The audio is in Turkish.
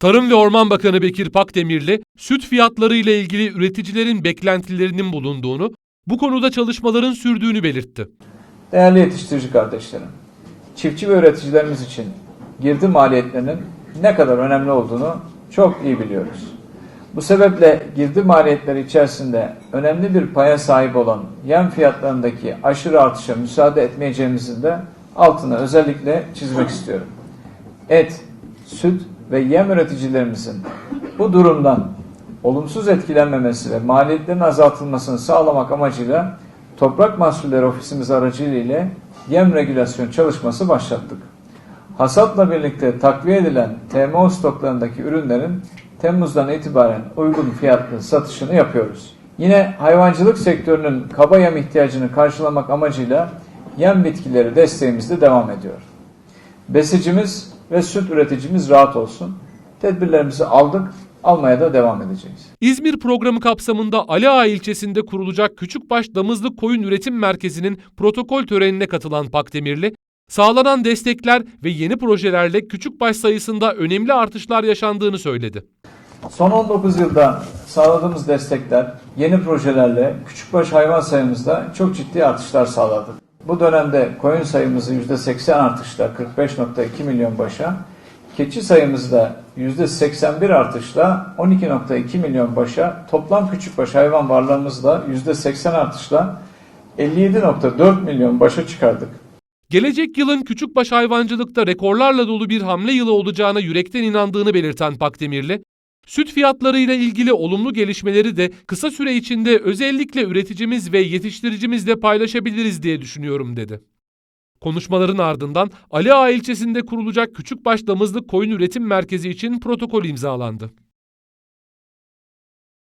Tarım ve Orman Bakanı Bekir Pakdemirli, süt fiyatları ile ilgili üreticilerin beklentilerinin bulunduğunu, bu konuda çalışmaların sürdüğünü belirtti. Değerli yetiştirici kardeşlerim, çiftçi ve üreticilerimiz için girdi maliyetlerinin ne kadar önemli olduğunu çok iyi biliyoruz. Bu sebeple girdi maliyetleri içerisinde önemli bir paya sahip olan yem fiyatlarındaki aşırı artışa müsaade etmeyeceğimizin de altını özellikle çizmek istiyorum. Et, süt ve yem üreticilerimizin bu durumdan olumsuz etkilenmemesi ve maliyetlerin azaltılmasını sağlamak amacıyla Toprak Mahsulleri Ofisimiz aracılığıyla yem regülasyon çalışması başlattık. Hasatla birlikte takviye edilen TMO stoklarındaki ürünlerin Temmuz'dan itibaren uygun fiyatlı satışını yapıyoruz. Yine hayvancılık sektörünün kaba yem ihtiyacını karşılamak amacıyla yem bitkileri desteğimiz de devam ediyor. Besicimiz ve süt üreticimiz rahat olsun. Tedbirlerimizi aldık, almaya da devam edeceğiz. İzmir programı kapsamında Ali Ağa ilçesinde kurulacak Küçükbaş Damızlık Koyun Üretim Merkezi'nin protokol törenine katılan Pakdemirli, sağlanan destekler ve yeni projelerle küçükbaş sayısında önemli artışlar yaşandığını söyledi. Son 19 yılda sağladığımız destekler yeni projelerle küçükbaş hayvan sayımızda çok ciddi artışlar sağladı. Bu dönemde koyun sayımızı %80 artışla 45.2 milyon başa, keçi sayımızda %81 artışla 12.2 milyon başa, toplam küçükbaş hayvan varlığımızda %80 artışla 57.4 milyon başa çıkardık. Gelecek yılın küçükbaş hayvancılıkta rekorlarla dolu bir hamle yılı olacağına yürekten inandığını belirten Pakdemirli, süt fiyatları ile ilgili olumlu gelişmeleri de kısa süre içinde özellikle üreticimiz ve yetiştiricimizle paylaşabiliriz diye düşünüyorum dedi. Konuşmaların ardından Ali Ağa ilçesinde kurulacak Küçükbaş Damızlık Koyun Üretim Merkezi için protokol imzalandı.